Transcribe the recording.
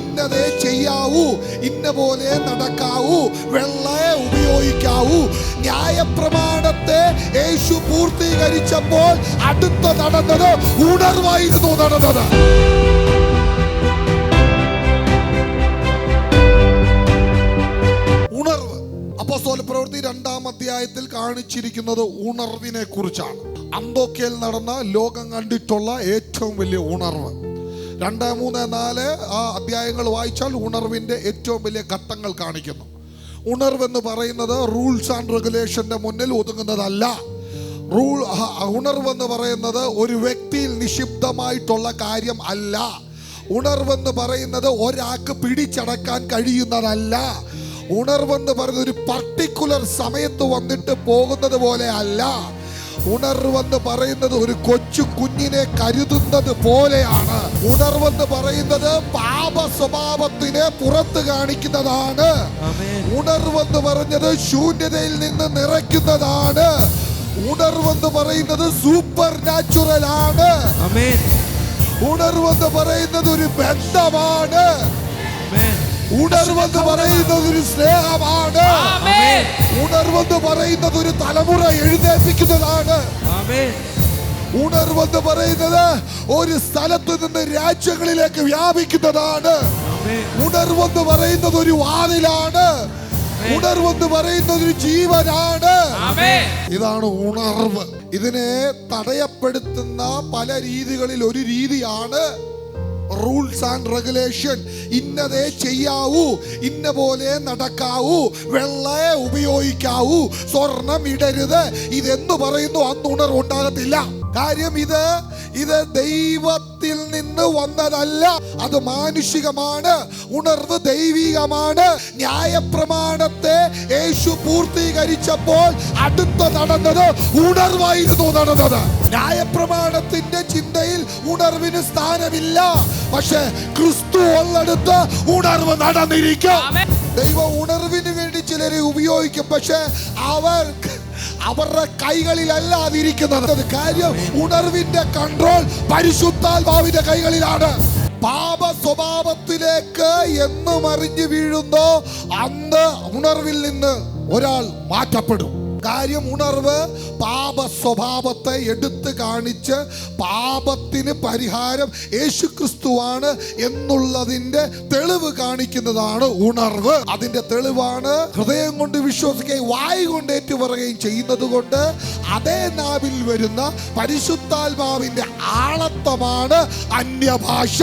ഇന്നതേ ചെയ്യാവൂ ഇന്ന പോലെ നടക്കാവൂ വെള്ളയെ ഉപയോഗിക്കാവൂ. ന്യായപ്രമാണത്തെ യേശു പൂർത്തീകരിച്ചപ്പോൾ അടുത്ത നടന്നത് ഉണർവായിരുന്നു നടന്നത്. ഉണർവ്. പ്രവൃത്തി രണ്ടാം അധ്യായത്തിൽ കാണിച്ചിരിക്കുന്നത് ഉണർവിനെ കുറിച്ചാണ് അന്തോക്കയിൽ നടന്ന ലോകം കണ്ടിട്ടുള്ള ഏറ്റവും വലിയ ഉണർവ്. രണ്ട് മൂന്ന് നാല് ആ അധ്യായങ്ങൾ വായിച്ചാൽ ഉണർവിന്റെ ഏറ്റവും വലിയ ഘട്ടങ്ങൾ കാണിക്കുന്നു. ഉണർവെന്ന് പറയുന്നത് റൂൾസ് ആൻഡ് റെഗുലേഷന്റെ മുന്നിൽ ഒതുങ്ങുന്നതല്ല. റൂൾ ഉണർവെന്ന് പറയുന്നത് ഒരു വ്യക്തിയിൽ നിക്ഷിപ്തമായിട്ടുള്ള കാര്യം അല്ല. ഉണർവെന്ന് പറയുന്നത് ഒരാൾക്ക് പിടിച്ചടക്കാൻ കഴിയുന്നതല്ല. ഉണർവെന്ന് പറയുന്നത് ഒരു പർട്ടിക്കുലർ സമയത്ത് വന്നിട്ട് പോകുന്നത് പോലെ അല്ല. ഉണർവെന്ന് പറയുന്നത് ഒരു കൊച്ചു കുഞ്ഞിനെ കരുതുന്നത് പോലെയാണ്. ഉണർവെന്ന് പറയുന്നത് പാപ സ്വഭാവത്തിനെ പുറത്ത് കാണിക്കുന്നതാണ്. ഉണർവെന്ന് പറഞ്ഞത് ശൂന്യതയിൽ നിന്ന് നിറയ്ക്കുന്നതാണ്. ഉണർവെന്ന് പറയുന്നത് സൂപ്പർ നാച്ചുറൽ ആണ് ഉണർവെന്ന് പറയുന്നത് ഒരു ബന്ധമാണ്. ഉണർവെന്ന് പറയുന്നത് ഒരു സ്നേഹമാണ്. ഉണർവെന്ന് പറയുന്നത് ഒരു തലമുറ എഴുന്നേൽപ്പിക്കുന്നതാണ്. ഉണർവെന്ന് പറയുന്നത് ഒരു സ്ഥലത്ത് നിന്ന് രാജ്യങ്ങളിലേക്ക് വ്യാപിക്കുന്നതാണ്. ഉണർവെന്ന് പറയുന്നത് ഒരു വാതിലാണ്. ഉണർവെന്ന് പറയുന്നത് ഒരു ജീവനാണ്. ഇതാണ് ഉണർവ്. ഇതിനെ തടയപ്പെടുത്തുന്ന പല രീതികളിൽ ഒരു രീതിയാണ്. റൂൾസ് ആൻഡ് റെഗുലേഷൻ ഇന്നതേ ചെയ്യാവൂ. ഇന്ന പോലെ നടക്കാവൂ. വെള്ളയെ ഉപയോഗിക്കാവൂ. സ്വർണം ഇടരുത്. ഇതെന്ന് പറയുന്നു. അന്ന് ഉണർവ് ഉണ്ടാകത്തില്ല. കാര്യം ഇത് ഇത് ദൈവത്തിൽ നിന്ന് വന്നതല്ല. അത് മാനുഷികമാണ്. ഉണർവ് ദൈവികമാണ്. ന്യായപ്രമാണത്തെ യേശു പൂർത്തീകരിച്ചപ്പോൾ അടുത്ത നടന്നത് ഉണർവായിരുന്നു നടന്നത് ന്യായപ്രമാണത്തിന്റെ ചിന്തയിൽ ഉണർവിന് സ്ഥാനമില്ല. പക്ഷെ ക്രിസ്തു ഉള്ളടുത്ത് ഉണർവ് നടന്നിരിക്കും. ദൈവ ഉണർവിന് വേണ്ടി ചിലരെ ഉപയോഗിക്കും. പക്ഷെ അവർ അവരുടെ കൈകളിലല്ല അതിരിക്കുന്നത് കാര്യം ഉണർവിന്റെ കൺട്രോൾ പരിശുദ്ധാത്മാവിന്റെ കൈകളിലാണ്. പാപ സ്വഭാവത്തിലേക്ക് എന്നും അറിഞ്ഞു വീഴുന്നോ. അന്ന് ഉണർവിൽ നിന്ന് ഒരാൾ മാറ്റപ്പെടും. കാര്യം ഉണർവ് പാപ സ്വഭാവത്തെ എടുത്തു കാണിച്ച് പാപത്തിന് പരിഹാരം യേശുക്രിസ്തുവാണ് എന്നുള്ളതിന്റെ തെളിവ് കാണിക്കുന്നതാണ് ഉണർവ്. അതിന്റെ തെളിവാണ് ഹൃദയം കൊണ്ട് വിശ്വസിക്കുകയും വായു കൊണ്ട് ഏറ്റുപറയുകയും ചെയ്യുന്നത് കൊണ്ട് അതേ നാവിൽ വരുന്ന പരിശുദ്ധാത്മാവിന്റെ ആളത്വമാണ് അന്യഭാഷ.